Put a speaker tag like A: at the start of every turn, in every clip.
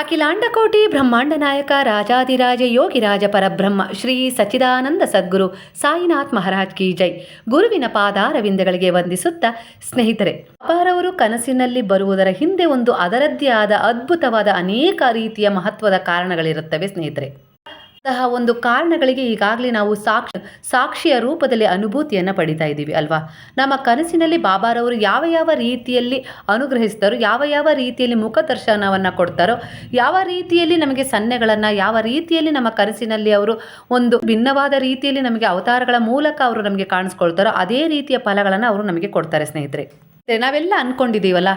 A: ಅಖಿಲಾಂಡಕೋಟಿ ಬ್ರಹ್ಮಾಂಡ ನಾಯಕ ರಾಜಾದಿರಾಜ ಯೋಗಿರಾಜ ಪರಬ್ರಹ್ಮ ಶ್ರೀ ಸಚ್ಚಿದಾನಂದ ಸದ್ಗುರು ಸಾಯಿನಾಥ್ ಮಹಾರಾಜ್ ಕಿ ಜೈ. ಗುರುವಿನ ಪಾದಾರವಿಂದಗಳಿಗೆ ವಂದಿಸುತ್ತಾ ಸ್ನೇಹಿತರೆ, ಅಪಾರವರು ಕನಸಿನಲ್ಲಿ ಬರುವುದರ ಹಿಂದೆ ಒಂದು ಅದರದ್ದೇ ಆದ ಅದ್ಭುತವಾದ ಅನೇಕ ರೀತಿಯ ಮಹತ್ವದ ಕಾರಣಗಳಿರುತ್ತವೆ ಸ್ನೇಹಿತರೆ. ಅಂತಹ ಒಂದು ಕಾರಣಗಳಿಗೆ ಈಗಾಗಲೇ ನಾವು ಸಾಕ್ಷಿ, ಸಾಕ್ಷಿಯ ರೂಪದಲ್ಲಿ ಅನುಭೂತಿಯನ್ನು ಪಡಿತಾ ಇದ್ದೀವಿ ಅಲ್ವಾ? ನಮ್ಮ ಕನಸಿನಲ್ಲಿ ಬಾಬಾರವರು ಯಾವ ಯಾವ ರೀತಿಯಲ್ಲಿ ಅನುಗ್ರಹಿಸ್ತಾರೋ, ಯಾವ ಯಾವ ರೀತಿಯಲ್ಲಿ ಮುಖದರ್ಶನವನ್ನು ಕೊಡ್ತಾರೋ, ಯಾವ ರೀತಿಯಲ್ಲಿ ನಮಗೆ ಸನ್ನೆಗಳನ್ನು, ಯಾವ ರೀತಿಯಲ್ಲಿ ನಮ್ಮ ಕನಸಿನಲ್ಲಿ ಅವರು ಒಂದು ಭಿನ್ನವಾದ ರೀತಿಯಲ್ಲಿ ನಮಗೆ ಅವತಾರಗಳ ಮೂಲಕ ಅವರು ನಮಗೆ ಕಾಣಿಸ್ಕೊಳ್ತಾರೋ, ಅದೇ ರೀತಿಯ ಫಲಗಳನ್ನು ಅವರು ನಮಗೆ ಕೊಡ್ತಾರೆ ಸ್ನೇಹಿತರೆ. ನಾವೆಲ್ಲ ಅನ್ಕೊಂಡಿದ್ದೀವಲ್ಲ,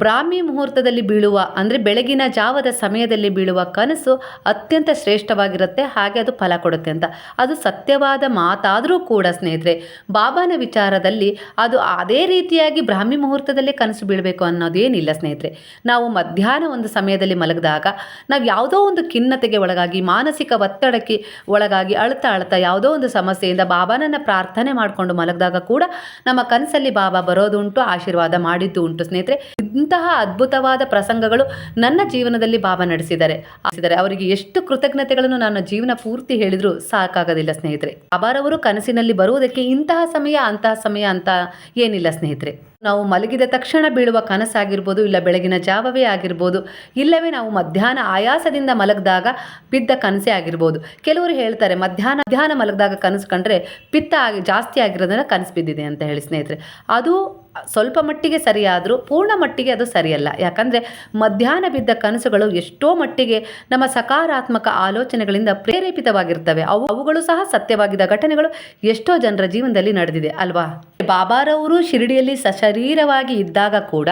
A: ಬ್ರಾಹ್ಮಿ ಮುಹೂರ್ತದಲ್ಲಿ ಬೀಳುವ, ಅಂದರೆ ಬೆಳಗಿನ ಜಾವದ ಸಮಯದಲ್ಲಿ ಬೀಳುವ ಕನಸು ಅತ್ಯಂತ ಶ್ರೇಷ್ಠವಾಗಿರುತ್ತೆ, ಹಾಗೆ ಅದು ಫಲ ಕೊಡುತ್ತೆ ಅಂತ. ಅದು ಸತ್ಯವಾದ ಮಾತಾದರೂ ಕೂಡ, ಸ್ನೇಹಿತರೆ, ಬಾಬಾನ ವಿಚಾರದಲ್ಲಿ ಅದು ಅದೇ ರೀತಿಯಾಗಿ ಬ್ರಾಹ್ಮಿ ಮುಹೂರ್ತದಲ್ಲೇ ಕನಸು ಬೀಳಬೇಕು ಅನ್ನೋದೇನಿಲ್ಲ, ಸ್ನೇಹಿತರೆ. ನಾವು ಮಧ್ಯಾಹ್ನ ಒಂದು ಸಮಯದಲ್ಲಿ ಮಲಗಿದಾಗ, ನಾವು ಯಾವುದೋ ಒಂದು ಖಿನ್ನತೆಗೆ ಒಳಗಾಗಿ, ಮಾನಸಿಕ ಒತ್ತಡಕ್ಕೆ ಒಳಗಾಗಿ, ಅಳ್ತಾ ಅಳ್ತಾ ಯಾವುದೋ ಒಂದು ಸಮಸ್ಯೆಯಿಂದ ಬಾಬಾನನ್ನು ಪ್ರಾರ್ಥನೆ ಮಾಡಿಕೊಂಡು ಮಲಗಿದಾಗ ಕೂಡ ನಮ್ಮ ಕನಸಲ್ಲಿ ಬಾಬಾ ಬರೋದುಂಟು, ಆಶೀರ್ವಾದ ಮಾಡಿದ್ದು ಉಂಟು ಸ್ನೇಹಿತರೆ. ಇಂತಹ ಅದ್ಭುತವಾದ ಪ್ರಸಂಗಗಳು ನನ್ನ ಜೀವನದಲ್ಲಿ ಬಾಬಾ ನಡೆಸಿದ್ದಾರೆ ಆಸಿದರೆ ಅವರಿಗೆ ಎಷ್ಟು ಕೃತಜ್ಞತೆಗಳನ್ನು ನಾನು ಜೀವನ ಪೂರ್ತಿ ಹೇಳಿದ್ರು ಸಾಕಾಗೋದಿಲ್ಲ ಸ್ನೇಹಿತರೆ. ಬಾಬಾರವರು ಕನಸಿನಲ್ಲಿ ಬರುವುದಕ್ಕೆ ಇಂತಹ ಸಮಯ, ಅಂತಹ ಸಮಯ ಅಂತ ಏನಿಲ್ಲ ಸ್ನೇಹಿತರೆ. ನಾವು ಮಲಗಿದ ತಕ್ಷಣ ಬೀಳುವ ಕನಸಾಗಿರ್ಬೋದು, ಇಲ್ಲ ಬೆಳಗಿನ ಜಾವವೇ ಆಗಿರ್ಬೋದು, ಇಲ್ಲವೇ ನಾವು ಮಧ್ಯಾಹ್ನ ಆಯಾಸದಿಂದ ಮಲಗಿದಾಗ ಬಿದ್ದ ಕನಸೇ ಆಗಿರ್ಬೋದು. ಕೆಲವರು ಹೇಳ್ತಾರೆ, ಮಧ್ಯಾಹ್ನ ಮಧ್ಯಾಹ್ನ ಮಲಗಿದಾಗ ಕನಸು ಕಂಡ್ರೆ ಪಿತ್ತ ಆಗಿ, ಜಾಸ್ತಿ ಆಗಿರೋದನ್ನ ಕನಸು ಬಿದ್ದಿದೆ ಅಂತ ಹೇಳಿ ಸ್ನೇಹಿತರೆ. ಅದು ಸ್ವಲ್ಪ ಮಟ್ಟಿಗೆ ಸರಿಯಾದರೂ ಪೂರ್ಣ ಮಟ್ಟಿಗೆ ಅದು ಸರಿಯಲ್ಲ. ಯಾಕಂದರೆ ಮಧ್ಯಾಹ್ನ ಬಿದ್ದ ಕನಸುಗಳು ಎಷ್ಟೋ ಮಟ್ಟಿಗೆ ನಮ್ಮ ಸಕಾರಾತ್ಮಕ ಆಲೋಚನೆಗಳಿಂದ ಪ್ರೇರೇಪಿತವಾಗಿರ್ತವೆ. ಅವು, ಅವುಗಳು ಸಹ ಸತ್ಯವಾಗಿದ್ದ ಘಟನೆಗಳು ಎಷ್ಟೋ ಜನರ ಜೀವನದಲ್ಲಿ ನಡೆದಿದೆ, ಅಲ್ವಾ? ಬಾಬಾರವರು ಶಿರಡಿಯಲ್ಲಿ ಸಶರೀರವಾಗಿ ಇದ್ದಾಗ ಕೂಡ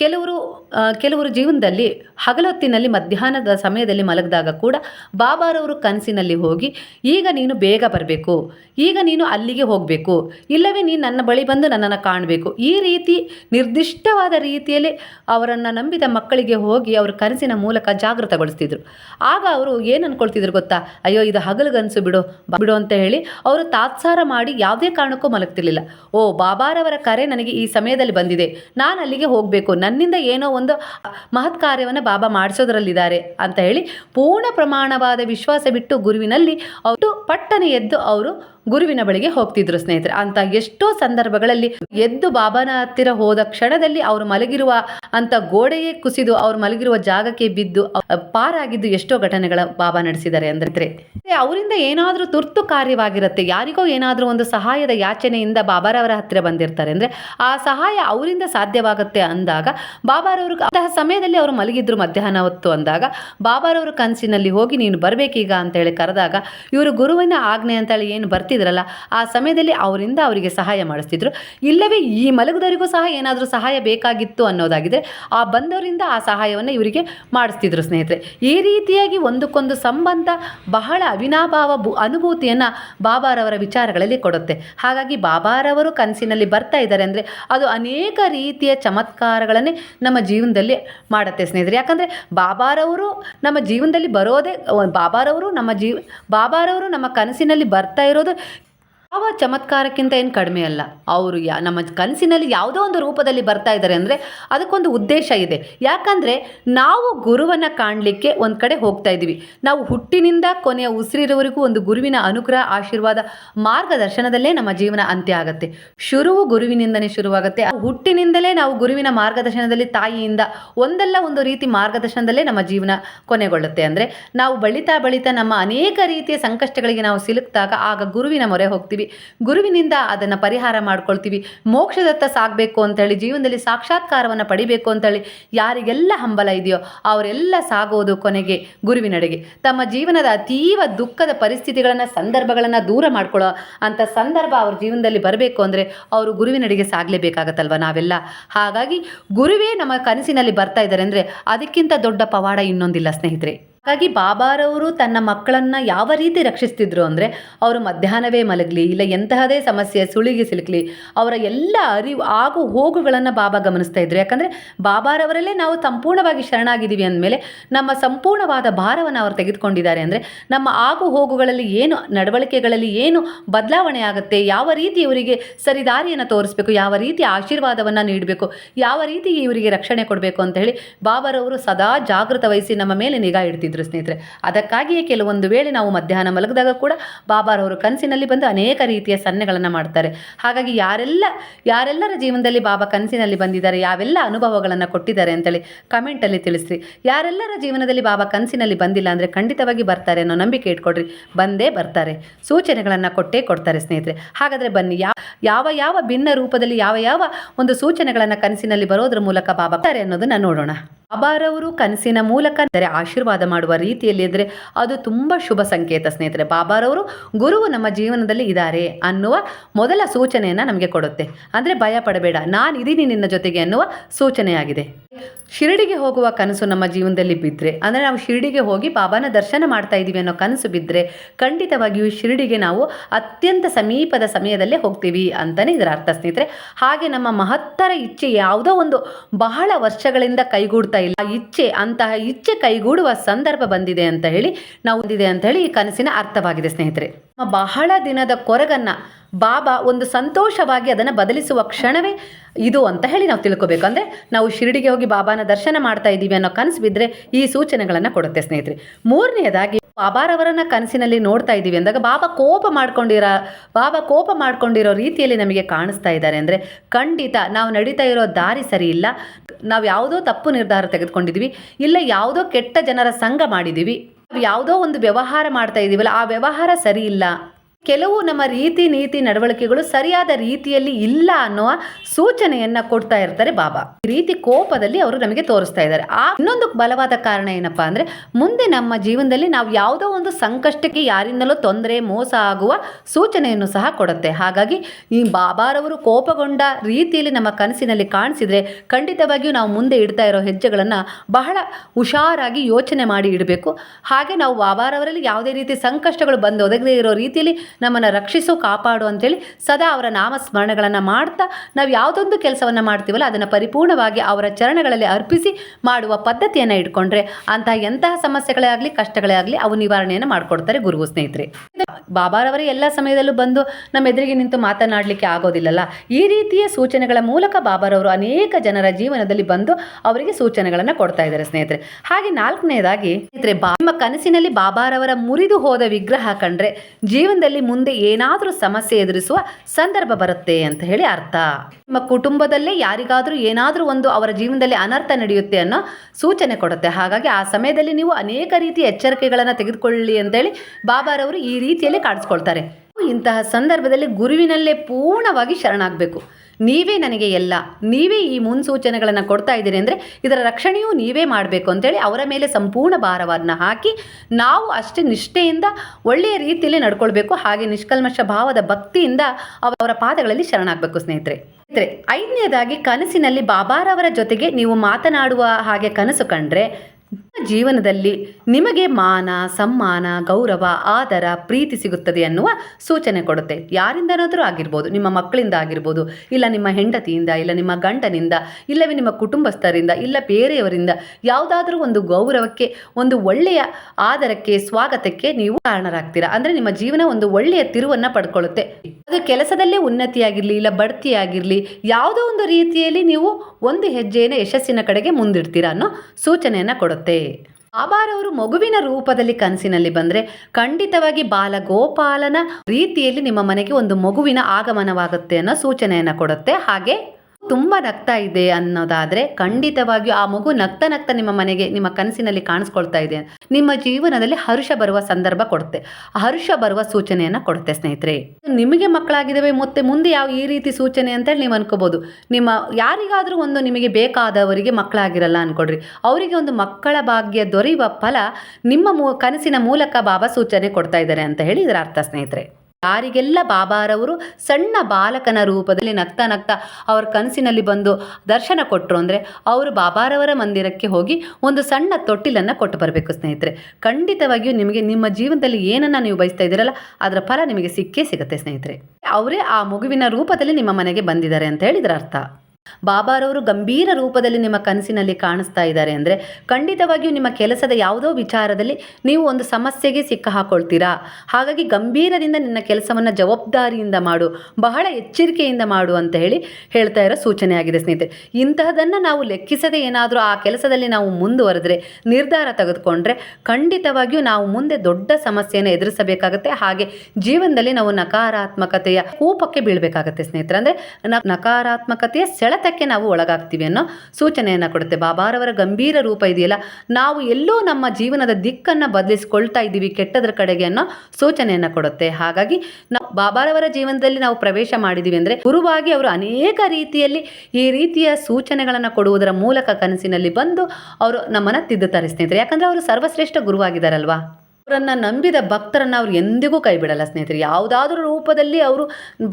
A: ಕೆಲವರು ಕೆಲವರು ಜೀವನದಲ್ಲಿ ಹಗಲೊತ್ತಿನಲ್ಲಿ ಮಧ್ಯಾಹ್ನದ ಸಮಯದಲ್ಲಿ ಮಲಗಿದಾಗ ಕೂಡ ಬಾಬಾರವರು ಕನಸಿನಲ್ಲಿ ಹೋಗಿ, ಈಗ ನೀನು ಬೇಗ ಬರಬೇಕು. ಈಗ ನೀನು ಅಲ್ಲಿಗೆ ಹೋಗಬೇಕು. ಇಲ್ಲವೇ ನೀನು ನನ್ನ ಬಳಿ ಬಂದು ನನ್ನನ್ನು ಕಾಣಬೇಕು. ಈ ರೀತಿ, ನಿರ್ದಿಷ್ಟವಾದ ರೀತಿಯಲ್ಲಿ ಅವರನ್ನು ನಂಬಿದ ಮಕ್ಕಳಿಗೆ ಹೋಗಿ ಅವರು ಕನಸಿನ ಮೂಲಕ ಜಾಗೃತಗೊಳಿಸ್ತಿದ್ರು. ಆಗ ಅವರು ಏನು ಅನ್ಕೊಳ್ತಿದ್ರು ಗೊತ್ತಾ? ಅಯ್ಯೋ, ಇದು ಹಗಲುಗನಸು ಬಿಡು ಬಿಡು ಅಂತ ಹೇಳಿ ಅವರು ತಾತ್ಸಾರ ಮಾಡಿ ಯಾವುದೇ ಕಾರಣಕ್ಕೂ ಮಲಗ್ತಿರ್ಲಿಲ್ಲ. ಓ, ಬಾಬಾರವರ ಕರೆ ನನಗೆ ಈ ಸಮಯದಲ್ಲಿ ಬಂದಿದೆ. ನಾನು ಅಲ್ಲಿಗೆ ಹೋಗಬೇಕು. ನನ್ನಿಂದ ಏನೋ ಒಂದು ಮಹತ್ ಕಾರ್ಯವನ್ನು ಬಾಬಾ ಮಾಡಿಸೋದ್ರಲ್ಲಿದ್ದಾರೆ ಅಂತ ಹೇಳಿ ಪೂರ್ಣ ಪ್ರಮಾಣವಾದ ವಿಶ್ವಾಸ ಬಿಟ್ಟು ಗುರುವಿನಲ್ಲಿ ಅವರು ಪಟ್ಟನೆ ಎದ್ದು ಅವರು ಗುರುವಿನ ಬಳಿಗೆ ಹೋಗ್ತಿದ್ರು ಸ್ನೇಹಿತರೆ. ಅಂತ ಎಷ್ಟೋ ಸಂದರ್ಭಗಳಲ್ಲಿ ಎದ್ದು ಬಾಬಾನ ಹತ್ತಿರ ಹೋದ ಕ್ಷಣದಲ್ಲಿ ಅವರು ಮಲಗಿರುವ ಅಂತ ಗೋಡೆಯೇ ಕುಸಿದು ಅವ್ರು ಮಲಗಿರುವ ಜಾಗಕ್ಕೆ ಬಿದ್ದು ಪಾರಾಗಿದ್ದು ಎಷ್ಟೋ ಘಟನೆಗಳ ಬಾಬಾ ನಡೆಸಿದ್ದಾರೆ ಅಂದ್ರೆ ಅವರಿಂದ ಏನಾದರೂ ತುರ್ತು ಕಾರ್ಯವಾಗಿರುತ್ತೆ, ಯಾರಿಗೋ ಏನಾದರೂ ಒಂದು ಸಹಾಯದ ಯಾಚನೆಯಿಂದ ಬಾಬಾರವರ ಹತ್ತಿರ ಬಂದಿರ್ತಾರೆ ಅಂದ್ರೆ ಆ ಸಹಾಯ ಅವರಿಂದ ಸಾಧ್ಯವಾಗುತ್ತೆ ಅಂದಾಗ ಬಾಬಾರವರು ಅಂತಹ ಸಮಯದಲ್ಲಿ ಅವರು ಮಲಗಿದ್ರು ಮಧ್ಯಾಹ್ನ ಹೊತ್ತು ಅಂದಾಗ ಬಾಬಾರವರು ಕನಸಿನಲ್ಲಿ ಹೋಗಿ ನೀನು ಬರಬೇಕೀಗ ಅಂತೇಳಿ ಕರೆದಾಗ ಇವರು ಗುರುವಿನ ಆಜ್ಞೆ ಅಂತ ಹೇಳಿ ಏನು ಬರ್ತಿದ್ರಲ್ಲ ಆ ಸಮಯದಲ್ಲಿ ಅವರಿಂದ ಅವರಿಗೆ ಸಹಾಯ ಮಾಡಿಸ್ತಿದ್ರು. ಇಲ್ಲವೇ ಈ ಮಲಗದವರಿಗೂ ಸಹ ಏನಾದರೂ ಸಹಾಯ ಬೇಕಾಗಿತ್ತು ಅನ್ನೋದಾಗಿದ್ದರೆ ಆ ಬಂದವರಿಂದ ಆ ಸಹಾಯವನ್ನು ಇವರಿಗೆ ಮಾಡಿಸ್ತಿದ್ರು ಸ್ನೇಹಿತರೆ. ಈ ರೀತಿಯಾಗಿ ಒಂದಕ್ಕೊಂದು ಸಂಬಂಧ, ಬಹಳ ಅವಿನಾಭಾವ ಬು ಅನುಭೂತಿಯನ್ನು ಬಾಬಾರವರ ವಿಚಾರಗಳಲ್ಲಿ ಕೊಡುತ್ತೆ. ಹಾಗಾಗಿ ಬಾಬಾರವರು ಕನಸಿನಲ್ಲಿ ಬರ್ತಾ ಇದ್ದಾರೆ ಅಂದರೆ ಅದು ಅನೇಕ ರೀತಿಯ ಚಮತ್ಕಾರಗಳನ್ನೇ ನಮ್ಮ ಜೀವನದಲ್ಲಿ ಮಾಡುತ್ತೆ ಸ್ನೇಹಿತರೆ. ಯಾಕಂದರೆ ಬಾಬಾರವರು ನಮ್ಮ ಜೀವನದಲ್ಲಿ ಬರೋದೇ, ಬಾಬಾರವರು ನಮ್ಮ ಜೀವ, ಬಾಬಾರವರು ನಮ್ಮ ಕನಸಿನಲ್ಲಿ ಬರ್ತಾ ಇರೋದು ಯಾವ ಚಮತ್ಕಾರಕ್ಕಿಂತ ಏನು ಕಡಿಮೆ ಅಲ್ಲ. ಅವರು ಯಾ, ನಮ್ಮ ಕನಸಿನಲ್ಲಿ ಯಾವುದೋ ಒಂದು ರೂಪದಲ್ಲಿ ಬರ್ತಾ ಇದ್ದಾರೆ ಅಂದರೆ ಅದಕ್ಕೊಂದು ಉದ್ದೇಶ ಇದೆ. ಯಾಕಂದರೆ ನಾವು ಗುರುವನ್ನು ಕಾಣಲಿಕ್ಕೆ ಒಂದು ಕಡೆ ಹೋಗ್ತಾ ಇದ್ದೀವಿ. ನಾವು ಹುಟ್ಟಿನಿಂದ ಕೊನೆಯ ಉಸಿರಿರುವವರೆಗೂ ಒಂದು ಗುರುವಿನ ಅನುಗ್ರಹ, ಆಶೀರ್ವಾದ ಮಾರ್ಗದರ್ಶನದಲ್ಲೇ ನಮ್ಮ ಜೀವನ ಅಂತ್ಯ ಆಗುತ್ತೆ. ಶುರುವು ಗುರುವಿನಿಂದನೇ ಶುರುವಾಗುತ್ತೆ. ಹುಟ್ಟಿನಿಂದಲೇ ನಾವು ಗುರುವಿನ ಮಾರ್ಗದರ್ಶನದಲ್ಲಿ, ತಾಯಿಯಿಂದ ಒಂದಲ್ಲ ಒಂದು ರೀತಿ ಮಾರ್ಗದರ್ಶನದಲ್ಲೇ ನಮ್ಮ ಜೀವನ ಕೊನೆಗೊಳ್ಳುತ್ತೆ. ಅಂದರೆ ನಾವು ಬಳಿತಾ ಬಳಿತಾ ನಮ್ಮ ಅನೇಕ ರೀತಿಯ ಸಂಕಷ್ಟಗಳಿಗೆ ನಾವು ಸಿಲುಕಿದಾಗ ಆಗ ಗುರುವಿನ ಮೊರೆ ಹೋಗ್ತೀವಿ. ಗುರುವಿನಿಂದ ಅದನ್ನು ಪರಿಹಾರ ಮಾಡ್ಕೊಳ್ತೀವಿ. ಮೋಕ್ಷದತ್ತ ಸಾಗಬೇಕು ಅಂತೇಳಿ, ಜೀವನದಲ್ಲಿ ಸಾಕ್ಷಾತ್ಕಾರವನ್ನು ಪಡಿಬೇಕು ಅಂತೇಳಿ ಯಾರಿಗೆಲ್ಲ ಹಂಬಲ ಇದೆಯೋ ಅವರೆಲ್ಲ ಸಾಗೋದು ಕೊನೆಗೆ ಗುರುವಿನಡೆಗೆ. ತಮ್ಮ ಜೀವನದ ಅತೀವ ದುಃಖದ ಪರಿಸ್ಥಿತಿಗಳನ್ನು, ಸಂದರ್ಭಗಳನ್ನು ದೂರ ಮಾಡ್ಕೊಳ್ಳೋ ಅಂಥ ಸಂದರ್ಭ ಅವ್ರ ಜೀವನದಲ್ಲಿ ಬರಬೇಕು ಅಂದರೆ ಅವರು ಗುರುವಿನಡೆಗೆ ಸಾಗಲೇಬೇಕಾಗತ್ತಲ್ವ ನಾವೆಲ್ಲ? ಹಾಗಾಗಿ ಗುರುವೇ ನಮ್ಮ ಕನಸಿನಲ್ಲಿ ಬರ್ತಾ ಇದ್ದಾರೆ ಅಂದರೆ ಅದಕ್ಕಿಂತ ದೊಡ್ಡ ಪವಾಡ ಇನ್ನೊಂದಿಲ್ಲ ಸ್ನೇಹಿತರೆ. ಹಾಗಾಗಿ ಬಾಬಾರವರು ತನ್ನ ಮಕ್ಕಳನ್ನು ಯಾವ ರೀತಿ ರಕ್ಷಿಸ್ತಿದ್ರು ಅಂದರೆ ಅವರು ಮಧ್ಯಾಹ್ನವೇ ಮಲಗಲಿ, ಇಲ್ಲ ಎಂತಹದೇ ಸಮಸ್ಯೆ, ಸುಳಿಗೆ ಸಿಲುಕಲಿ, ಅವರ ಎಲ್ಲ ಅರಿವು, ಆಗು ಹೋಗುಗಳನ್ನು ಬಾಬಾ ಗಮನಿಸ್ತಾ ಇದ್ರು. ಯಾಕಂದರೆ ಬಾಬಾರವರಲ್ಲೇ ನಾವು ಸಂಪೂರ್ಣವಾಗಿ ಶರಣಾಗಿದ್ದೀವಿ ಅಂದಮೇಲೆ ನಮ್ಮ ಸಂಪೂರ್ಣವಾದ ಭಾರವನ್ನು ಅವರು ತೆಗೆದುಕೊಂಡಿದ್ದಾರೆ ಅಂದರೆ ನಮ್ಮ ಆಗು ಹೋಗುಗಳಲ್ಲಿ ಏನು ನಡವಳಿಕೆಗಳಲ್ಲಿ ಏನು ಬದಲಾವಣೆ ಆಗುತ್ತೆ, ಯಾವ ರೀತಿ ಇವರಿಗೆ ಸರಿದಾರಿಯನ್ನು ತೋರಿಸ್ಬೇಕು, ಯಾವ ರೀತಿ ಆಶೀರ್ವಾದವನ್ನು ನೀಡಬೇಕು, ಯಾವ ರೀತಿ ಇವರಿಗೆ ರಕ್ಷಣೆ ಕೊಡಬೇಕು ಅಂತ ಹೇಳಿ ಬಾಬಾರವರು ಸದಾ ಜಾಗೃತ ವಹಿಸಿ ನಮ್ಮ ಮೇಲೆ ನಿಗಾ ಇಡ್ತಿದ್ರು. ಸ್ನೇಹಿತರೆ. ಅದಕ್ಕಾಗಿಯೇ ಕೆಲವೊಂದು ವೇಳೆ ನಾವು ಮಧ್ಯಾಹ್ನ ಮಲಗಿದಾಗ ಕೂಡ ಬಾಬಾರವರು ಕನಸಿನಲ್ಲಿ ಬಂದು ಅನೇಕ ರೀತಿಯ ಸನ್ನೆಗಳನ್ನು ಮಾಡ್ತಾರೆ. ಹಾಗಾಗಿ ಯಾರೆಲ್ಲ, ಯಾರೆಲ್ಲರ ಜೀವನದಲ್ಲಿ ಬಾಬಾ ಕನಸಿನಲ್ಲಿ ಬಂದಿದ್ದಾರೆ, ಯಾವೆಲ್ಲ ಅನುಭವಗಳನ್ನು ಕೊಟ್ಟಿದ್ದಾರೆ ಅಂತೇಳಿ ಕಮೆಂಟಲ್ಲಿ ತಿಳಿಸ್ರಿ. ಯಾರೆಲ್ಲರ ಜೀವನದಲ್ಲಿ ಬಾಬಾ ಕನಸಿನಲ್ಲಿ ಬಂದಿಲ್ಲ ಅಂದರೆ ಖಂಡಿತವಾಗಿ ಬರ್ತಾರೆ ಅನ್ನೋ ನಂಬಿಕೆ ಇಟ್ಕೊಡ್ರಿ ಬಂದೇ ಬರ್ತಾರೆ. ಸೂಚನೆಗಳನ್ನು ಕೊಟ್ಟೇ ಕೊಡ್ತಾರೆ ಸ್ನೇಹಿತರೆ. ಹಾಗಾದರೆ ಬನ್ನಿ, ಯಾವ ಯಾವ ಯಾವ ಭಿನ್ನ ರೂಪದಲ್ಲಿ ಯಾವ ಯಾವ ಒಂದು ಸೂಚನೆಗಳನ್ನು ಕನಸಿನಲ್ಲಿ ಬರೋದ್ರ ಮೂಲಕ ಬಾಬಾ ಬರ್ತಾರೆ ಅನ್ನೋದನ್ನು ನೋಡೋಣ. ಬಾಬಾರವರು ಕನಸಿನ ಮೂಲಕ ಅಂದರೆ ಆಶೀರ್ವಾದ ಮಾಡುವ ರೀತಿಯಲ್ಲಿ ಇದ್ದರೆ ಅದು ತುಂಬ ಶುಭ ಸಂಕೇತ, ಸ್ನೇಹಿತರೆ. ಬಾಬಾರವರು ಗುರುವು ನಮ್ಮ ಜೀವನದಲ್ಲಿ ಇದ್ದಾರೆ ಅನ್ನುವ ಮೊದಲ ಸೂಚನೆಯನ್ನು ನಮಗೆ ಕೊಡುತ್ತೆ. ಅಂದರೆ ಭಯ ಪಡಬೇಡ. ನಾನು ಇದೀನಿ ನಿನ್ನ ಜೊತೆಗೆ ಅನ್ನುವ ಸೂಚನೆಯಾಗಿದೆ. ಶಿರಡಿಗೆ ಹೋಗುವ ಕನಸು ನಮ್ಮ ಜೀವನದಲ್ಲಿ ಬಿದ್ದರೆ ಅಂದರೆ ನಾವು ಶಿರಡಿಗೆ ಹೋಗಿ ಬಾಬಾನ ದರ್ಶನ ಮಾಡ್ತಾ ಇದ್ದೀವಿ ಅನ್ನೋ ಕನಸು ಬಿದ್ದರೆ ಖಂಡಿತವಾಗಿಯೂ ಶಿರಡಿಗೆ ನಾವು ಅತ್ಯಂತ ಸಮೀಪದ ಸಮಯದಲ್ಲೇ ಹೋಗ್ತೀವಿ ಅಂತಲೇ ಇದರ ಅರ್ಥ, ಸ್ನೇಹಿತರೆ. ಹಾಗೆ ನಮ್ಮ ಮಹತ್ತರ ಇಚ್ಛೆ ಯಾವುದೋ ಒಂದು ಬಹಳ ವರ್ಷಗಳಿಂದ ಕೈಗೂಡ್ತಾ ಇಲ್ಲ. ಇಚ್ಛೆ, ಅಂತಹ ಇಚ್ಛೆ ಕೈಗೂಡುವ ಸಂದರ್ಭ ಬಂದಿದೆ ಅಂತ ಹೇಳಿ ನಾವು ಬಂದಿದೆ ಅಂತ ಹೇಳಿ ಈ ಕನಸಿನ ಅರ್ಥವಾಗಿದೆ, ಸ್ನೇಹಿತರೆ. ಬಹಳ ದಿನದ ಕೊರಗನ್ನು ಬಾಬಾ ಒಂದು ಸಂತೋಷವಾಗಿ ಅದನ್ನು ಬದಲಿಸುವ ಕ್ಷಣವೇ ಇದು ಅಂತ ಹೇಳಿ ನಾವು ತಿಳ್ಕೊಬೇಕು. ಅಂದರೆ ನಾವು ಶಿರಡಿಗೆ ಹೋಗಿ ಬಾಬಾನ ದರ್ಶನ ಮಾಡ್ತಾ ಇದ್ದೀವಿ ಅನ್ನೋ ಕನಸು ಬಿದ್ದರೆ ಈ ಸೂಚನೆಗಳನ್ನು ಕೊಡುತ್ತೆ ಸ್ನೇಹಿತರೆ. ಮೂರನೆಯದಾಗಿ ಬಾಬಾರವರನ್ನು ಕನಸಿನಲ್ಲಿ ನೋಡ್ತಾ ಇದ್ದೀವಿ ಅಂದಾಗ ಬಾಬಾ ಕೋಪ ಮಾಡ್ಕೊಂಡಿರೋ, ಬಾಬಾ ಕೋಪ ಮಾಡ್ಕೊಂಡಿರೋ ರೀತಿಯಲ್ಲಿ ನಮಗೆ ಕಾಣಿಸ್ತಾ ಇದ್ದಾರೆ ಅಂದರೆ ಖಂಡಿತ ನಾವು ನಡೀತಾ ಇರೋ ದಾರಿ ಸರಿ ಇಲ್ಲ. ನಾವು ಯಾವುದೋ ತಪ್ಪು ನಿರ್ಧಾರ ತೆಗೆದುಕೊಂಡಿದ್ದೀವಿ. ಇಲ್ಲ ಯಾವುದೋ ಕೆಟ್ಟ ಜನರ ಸಂಘ ಮಾಡಿದ್ದೀವಿ. ಯಾವುದೋ ಒಂದು ವ್ಯವಹಾರ ಮಾಡ್ತಾ ಇದ್ದೀವಲ್ಲ ಆ ವ್ಯವಹಾರ ಸರಿ ಇಲ್ಲ. ಕೆಲವು ನಮ್ಮ ರೀತಿ ನೀತಿ ನಡವಳಿಕೆಗಳು ಸರಿಯಾದ ರೀತಿಯಲ್ಲಿ ಇಲ್ಲ ಅನ್ನುವ ಸೂಚನೆಯನ್ನ ಕೊಡ್ತಾ ಇರ್ತಾರೆ ಬಾಬಾ. ಈ ರೀತಿ ಕೋಪದಲ್ಲಿ ಅವರು ನಮಗೆ ತೋರಿಸ್ತಾ ಇದ್ದಾರೆ. ಆ ಇನ್ನೊಂದು ಬಲವಾದ ಕಾರಣ ಏನಪ್ಪಾ ಅಂದ್ರೆ, ಮುಂದೆ ನಮ್ಮ ಜೀವನದಲ್ಲಿ ನಾವು ಯಾವುದೋ ಒಂದು ಸಂಕಷ್ಟಕ್ಕೆ ಯಾರಿಂದಲೂ ತೊಂದರೆ, ಮೋಸ ಆಗುವ ಸೂಚನೆಯನ್ನು ಸಹ ಕೊಡುತ್ತೆ. ಹಾಗಾಗಿ ಈ ಬಾಬಾರವರು ಕೋಪಗೊಂಡ ರೀತಿಯಲ್ಲಿ ನಮ್ಮ ಕನಸಿನಲ್ಲಿ ಕಾಣಿಸಿದ್ರೆ ಖಂಡಿತವಾಗಿಯೂ ನಾವು ಮುಂದೆ ಇಡ್ತಾ ಇರೋ ಹೆಜ್ಜೆಗಳನ್ನು ಬಹಳ ಹುಷಾರಾಗಿ ಯೋಚನೆ ಮಾಡಿ ಇಡಬೇಕು. ಹಾಗೆ ನಾವು ಬಾಬಾರವರಲ್ಲಿ ಯಾವುದೇ ರೀತಿ ಸಂಕಷ್ಟಗಳು ಬಂದು ಒದಗದೇ ಇರೋ ರೀತಿಯಲ್ಲಿ ನಮ್ಮನ್ನು ರಕ್ಷಿಸು, ಕಾಪಾಡು ಅಂತೇಳಿ ಸದಾ ಅವರ ನಾಮಸ್ಮರಣೆಗಳನ್ನು ಮಾಡ್ತಾ ನಾವು ಯಾವುದೊಂದು ಕೆಲಸವನ್ನು ಮಾಡ್ತೀವಲ್ಲ ಅದನ್ನು ಪರಿಪೂರ್ಣವಾಗಿ ಅವರ ಚರಣಗಳಲ್ಲಿ ಅರ್ಪಿಸಿ ಮಾಡುವ ಪದ್ಧತಿಯನ್ನು ಇಟ್ಕೊಂಡ್ರೆ ಅಂತಹ ಎಂತಹ ಸಮಸ್ಯೆಗಳೇ ಆಗಲಿ, ಕಷ್ಟಗಳೇ ಆಗಲಿ ಅವು ನಿವಾರಣೆಯನ್ನು ಮಾಡಿಕೊಡ್ತಾರೆ ಗುರು ಸ್ನೇಹಿತರೆ. ಬಾಬಾರವರೇ ಎಲ್ಲ ಸಮಯದಲ್ಲೂ ಬಂದು ನಮ್ಮ ಎದುರಿಗೆ ನಿಂತು ಮಾತನಾಡಲಿಕ್ಕೆ ಆಗೋದಿಲ್ಲಲ್ಲ. ಈ ರೀತಿಯ ಸೂಚನೆಗಳ ಮೂಲಕ ಬಾಬಾರವರು ಅನೇಕ ಜನರ ಜೀವನದಲ್ಲಿ ಬಂದು ಅವರಿಗೆ ಸೂಚನೆಗಳನ್ನು ಕೊಡ್ತಾ ಇದ್ದಾರೆ ಸ್ನೇಹಿತರೆ. ಹಾಗೆ ನಾಲ್ಕನೇದಾಗಿ ಸ್ನೇಹಿತರೆ ನಿಮ್ಮ ಕನಸಿನಲ್ಲಿ ಬಾಬಾರವರ ಮುರಿದು ಹೋದ ವಿಗ್ರಹ ಕಂಡ್ರೆ ಜೀವನದಲ್ಲಿ ಮುಂದೆ ಏನಾದರೂ ಸಮಸ್ಯೆ ಎದುರಿಸುವ ಸಂದರ್ಭ ಬರುತ್ತೆ ಅಂತ ಹೇಳಿ ಅರ್ಥ. ನಿಮ್ಮ ಕುಟುಂಬದಲ್ಲೇ ಯಾರಿಗಾದರೂ ಏನಾದರೂ ಒಂದು ಅವರ ಜೀವನದಲ್ಲಿ ಅನರ್ಥ ನಡೆಯುತ್ತೆ ಅನ್ನೋ ಸೂಚನೆ ಕೊಡುತ್ತೆ. ಹಾಗಾಗಿ ಆ ಸಮಯದಲ್ಲಿ ನೀವು ಅನೇಕ ರೀತಿಯ ಎಚ್ಚರಿಕೆಗಳನ್ನು ತೆಗೆದುಕೊಳ್ಳಿ ಅಂತೇಳಿ ಬಾಬಾರವರು ಈ ರೀತಿಯಲ್ಲಿ ಕಾಣಿಸ್ಕೊಳ್ತಾರೆ ಇಂತಹ ಸಂದರ್ಭದಲ್ಲಿ ಗುರುವಿನಲ್ಲೇ ಪೂರ್ಣವಾಗಿ ಶರಣಾಗಬೇಕು. ನೀವೇ ನನಗೆ ಎಲ್ಲ, ನೀವೇ ಈ ಮುನ್ಸೂಚನೆಗಳನ್ನು ಕೊಡ್ತಾ ಇದ್ದೀರಿ ಅಂದರೆ ಇದರ ರಕ್ಷಣೆಯೂ ನೀವೇ ಮಾಡಬೇಕು ಅಂತೇಳಿ ಅವರ ಮೇಲೆ ಸಂಪೂರ್ಣ ಭಾರವನ್ನು ಹಾಕಿ ನಾವು ಅಷ್ಟೇ ನಿಷ್ಠೆಯಿಂದ ಒಳ್ಳೆಯ ರೀತಿಯಲ್ಲಿ ನಡ್ಕೊಳ್ಬೇಕು, ಹಾಗೆ ನಿಷ್ಕಲ್ಮಶ ಭಾವದ ಭಕ್ತಿಯಿಂದ ಅವರ ಪಾದಗಳಲ್ಲಿ ಶರಣಾಗಬೇಕು ಸ್ನೇಹಿತರೆ. ಸ್ನೇಹಿತರೆ, ಐದನೇದಾಗಿ ಕನಸಿನಲ್ಲಿ ಬಾಬಾರವರ ಜೊತೆಗೆ ನೀವು ಮಾತನಾಡುವ ಹಾಗೆ ಕನಸು ಕಂಡ್ರೆ ಜೀವನದಲ್ಲಿ ನಿಮಗೆ ಮಾನ, ಸಮ್ಮಾನ, ಗೌರವ, ಆದರ, ಪ್ರೀತಿ ಸಿಗುತ್ತದೆ ಅನ್ನುವ ಸೂಚನೆ ಕೊಡುತ್ತೆ. ಯಾರಿಂದನಾದರೂ ಆಗಿರ್ಬೋದು, ನಿಮ್ಮ ಮಕ್ಕಳಿಂದ ಆಗಿರ್ಬೋದು, ಇಲ್ಲ ನಿಮ್ಮ ಹೆಂಡತಿಯಿಂದ, ಇಲ್ಲ ನಿಮ್ಮ ಗಂಡನಿಂದ, ಇಲ್ಲವೇ ನಿಮ್ಮ ಕುಟುಂಬಸ್ಥರಿಂದ, ಇಲ್ಲ ಬೇರೆಯವರಿಂದ, ಯಾವುದಾದ್ರೂ ಒಂದು ಗೌರವಕ್ಕೆ, ಒಂದು ಒಳ್ಳೆಯ ಆದರಕ್ಕೆ, ಸ್ವಾಗತಕ್ಕೆ ನೀವು ಕಾರಣರಾಗ್ತೀರಾ? ಅಂದರೆ ನಿಮ್ಮ ಜೀವನ ಒಂದು ಒಳ್ಳೆಯ ತಿರುವನ್ನು ಪಡ್ಕೊಳ್ಳುತ್ತೆ. ಅದು ಕೆಲಸದಲ್ಲೇ ಉನ್ನತಿಯಾಗಿರಲಿ, ಇಲ್ಲ ಬಡ್ತಿಯಾಗಿರಲಿ, ಯಾವುದೋ ಒಂದು ರೀತಿಯಲ್ಲಿ ನೀವು ಒಂದು ಹೆಜ್ಜೆಯನ್ನು ಯಶಸ್ಸಿನ ಕಡೆಗೆ ಮುಂದಿಡ್ತೀರಾ ಅನ್ನೋ ಸೂಚನೆಯನ್ನು ಕೊಡುತ್ತೆ. ಅವರು ಮಗುವಿನ ರೂಪದಲ್ಲಿ ಕನಸಿನಲ್ಲಿ ಬಂದರೆ ಖಂಡಿತವಾಗಿ ಬಾಲಗೋಪಾಲನ ರೀತಿಯಲ್ಲಿ ನಿಮ್ಮ ಮನೆಗೆ ಒಂದು ಮಗುವಿನ ಆಗಮನವಾಗುತ್ತೆ ಅನ್ನೋ ಸೂಚನೆಯನ್ನು ಕೊಡುತ್ತೆ. ಹಾಗೆ ತುಂಬ ನಗ್ತಾ ಇದೆ ಅನ್ನೋದಾದರೆ ಖಂಡಿತವಾಗಿಯೂ ಆ ಮಗು ನಗ್ತ ನಗ್ತ ನಿಮ್ಮ ಮನೆಗೆ, ನಿಮ್ಮ ಕನಸಿನಲ್ಲಿ ಕಾಣಿಸ್ಕೊಳ್ತಾ ಇದೆ. ನಿಮ್ಮ ಜೀವನದಲ್ಲಿ ಹರ್ಷ ಬರುವ ಸಂದರ್ಭ ಕೊಡುತ್ತೆ. ಹರ್ಷ ಬರುವ ಸೂಚನೆಯನ್ನು ಕೊಡುತ್ತೆ ಸ್ನೇಹಿತರೆ. ನಿಮಗೆ ಮಕ್ಕಳಾಗಿದ್ದಾವೆ, ಮತ್ತೆ ಮುಂದೆ ಯಾವ ಈ ರೀತಿ ಸೂಚನೆ ಅಂತೇಳಿ ನೀವು ಅನ್ಕೋಬೋದು ನಿಮ್ಮ ಯಾರಿಗಾದರೂ ಒಂದು ನಿಮಗೆ ಬೇಕಾದವರಿಗೆ ಮಕ್ಕಳಾಗಿರಲ್ಲ ಅನ್ಕೊಡ್ರಿ ಅವರಿಗೆ ಒಂದು ಮಕ್ಕಳ ಭಾಗ್ಯ ದೊರೆಯುವ ಫಲ ನಿಮ್ಮ ಕನಸಿನ ಮೂಲಕ ಬಾಬಾ ಸೂಚನೆ ಕೊಡ್ತಾ ಇದ್ದಾರೆ ಅಂತ ಹೇಳಿ ಇದರ ಅರ್ಥ ಸ್ನೇಹಿತರೆ. ಯಾರಿಗೆಲ್ಲ ಬಾಬಾರವರು ಸಣ್ಣ ಬಾಲಕನ ರೂಪದಲ್ಲಿ ನಗ್ತಾ ನಗ್ತಾ ಅವ್ರ ಕನಸಿನಲ್ಲಿ ಬಂದು ದರ್ಶನ ಕೊಟ್ಟರು ಅಂದರೆ ಅವರು ಬಾಬಾರವರ ಮಂದಿರಕ್ಕೆ ಹೋಗಿ ಒಂದು ಸಣ್ಣ ತೊಟ್ಟಿಲನ್ನು ಕೊಟ್ಟು ಬರಬೇಕು ಸ್ನೇಹಿತರೆ. ಖಂಡಿತವಾಗಿಯೂ ನಿಮಗೆ ನಿಮ್ಮ ಜೀವನದಲ್ಲಿ ಏನನ್ನು ನೀವು ಬಯಸ್ತಾ ಇದ್ದೀರಲ್ಲ, ಅದರ ಫಲ ನಿಮಗೆ ಸಿಕ್ಕೇ ಸಿಗುತ್ತೆ ಸ್ನೇಹಿತರೆ. ಅವರೇ ಆ ಮಗುವಿನ ರೂಪದಲ್ಲಿ ನಿಮ್ಮ ಮನೆಗೆ ಬಂದಿದ್ದಾರೆ ಅಂತ ಹೇಳಿದ್ರ ಅರ್ಥ. ಬಾಬಾರವರು ಗಂಭೀರ ರೂಪದಲ್ಲಿ ನಿಮ್ಮ ಕನಸಿನಲ್ಲಿ ಕಾಣಿಸ್ತಾ ಇದ್ದಾರೆ ಅಂದರೆ ಖಂಡಿತವಾಗಿಯೂ ನಿಮ್ಮ ಕೆಲಸದ ಯಾವುದೋ ವಿಚಾರದಲ್ಲಿ ನೀವು ಒಂದು ಸಮಸ್ಯೆಗೆ ಸಿಕ್ಕ ಹಾಕೊಳ್ತೀರಾ? ಹಾಗಾಗಿ ಗಂಭೀರದಿಂದ ನಿನ್ನ ಕೆಲಸವನ್ನು ಜವಾಬ್ದಾರಿಯಿಂದ ಮಾಡು, ಬಹಳ ಎಚ್ಚರಿಕೆಯಿಂದ ಮಾಡು ಅಂತ ಹೇಳಿ ಹೇಳ್ತಾ ಇರೋ ಸೂಚನೆ ಆಗಿದೆ ಸ್ನೇಹಿತರೆ. ಇಂತಹದನ್ನು ನಾವು ಲೆಕ್ಕಿಸದೆ ಏನಾದರೂ ಆ ಕೆಲಸದಲ್ಲಿ ನಾವು ಮುಂದುವರೆದ್ರೆ, ನಿರ್ಧಾರ ತೆಗೆದುಕೊಂಡ್ರೆ ಖಂಡಿತವಾಗಿಯೂ ನಾವು ಮುಂದೆ ದೊಡ್ಡ ಸಮಸ್ಯೆಯನ್ನು ಎದುರಿಸಬೇಕಾಗತ್ತೆ. ಹಾಗೆ ಜೀವನದಲ್ಲಿ ನಾವು ನಕಾರಾತ್ಮಕತೆಯ ಕೋಪಕ್ಕೆ ಬೀಳಬೇಕಾಗತ್ತೆ ಸ್ನೇಹಿತರೆ. ಅಂದರೆ ನಕಾರಾತ್ಮಕತೆಯ ನಕಾರಾತ್ಮಕತೆಯ ಸೆಳೆತಕ್ಕೆ ನಾವು ಒಳಗಾಗ್ತೀವಿ ಅನ್ನೋ ಸೂಚನೆಯನ್ನು ಕೊಡುತ್ತೆ. ಬಾಬಾರವರ ಗಂಭೀರ ರೂಪ ಇದೆಯಲ್ಲ? ನಾವು ಎಲ್ಲೋ ನಮ್ಮ ಜೀವನದ ದಿಕ್ಕನ್ನು ಬದಲಿಸ್ಕೊಳ್ತಾ ಇದ್ದೀವಿ ಕೆಟ್ಟದ್ರ ಕಡೆಗೆ ಅನ್ನೋ ಸೂಚನೆಯನ್ನು ಕೊಡುತ್ತೆ. ಹಾಗಾಗಿ ನಾವು ಬಾಬಾರವರ ಜೀವನದಲ್ಲಿ ನಾವು ಪ್ರವೇಶ ಮಾಡಿದ್ದೀವಿ ಅಂದರೆ ಗುರುವಾಗಿ ಅವರು ಅನೇಕ ರೀತಿಯಲ್ಲಿ ಈ ರೀತಿಯ ಸೂಚನೆಗಳನ್ನು ಕೊಡುವುದರ ಮೂಲಕ ಕನಸಿನಲ್ಲಿ ಬಂದು ಅವರು ನಮ್ಮನ್ನು ತಿದ್ದುತ್ತಾರೆ ಸ್ನೇಹಿತರೆ ಯಾಕಂದರೆ ಅವರು ಸರ್ವಶ್ರೇಷ್ಠ ಗುರುವಾಗಿದ್ದಾರಲ್ವಾ? ಅವರನ್ನು ನಂಬಿದ ಭಕ್ತರನ್ನು ಅವ್ರು ಎಂದಿಗೂ ಕೈ ಬಿಡಲ್ಲ ಸ್ನೇಹಿತರೆ. ಯಾವುದಾದ್ರೂ ರೂಪದಲ್ಲಿ ಅವರು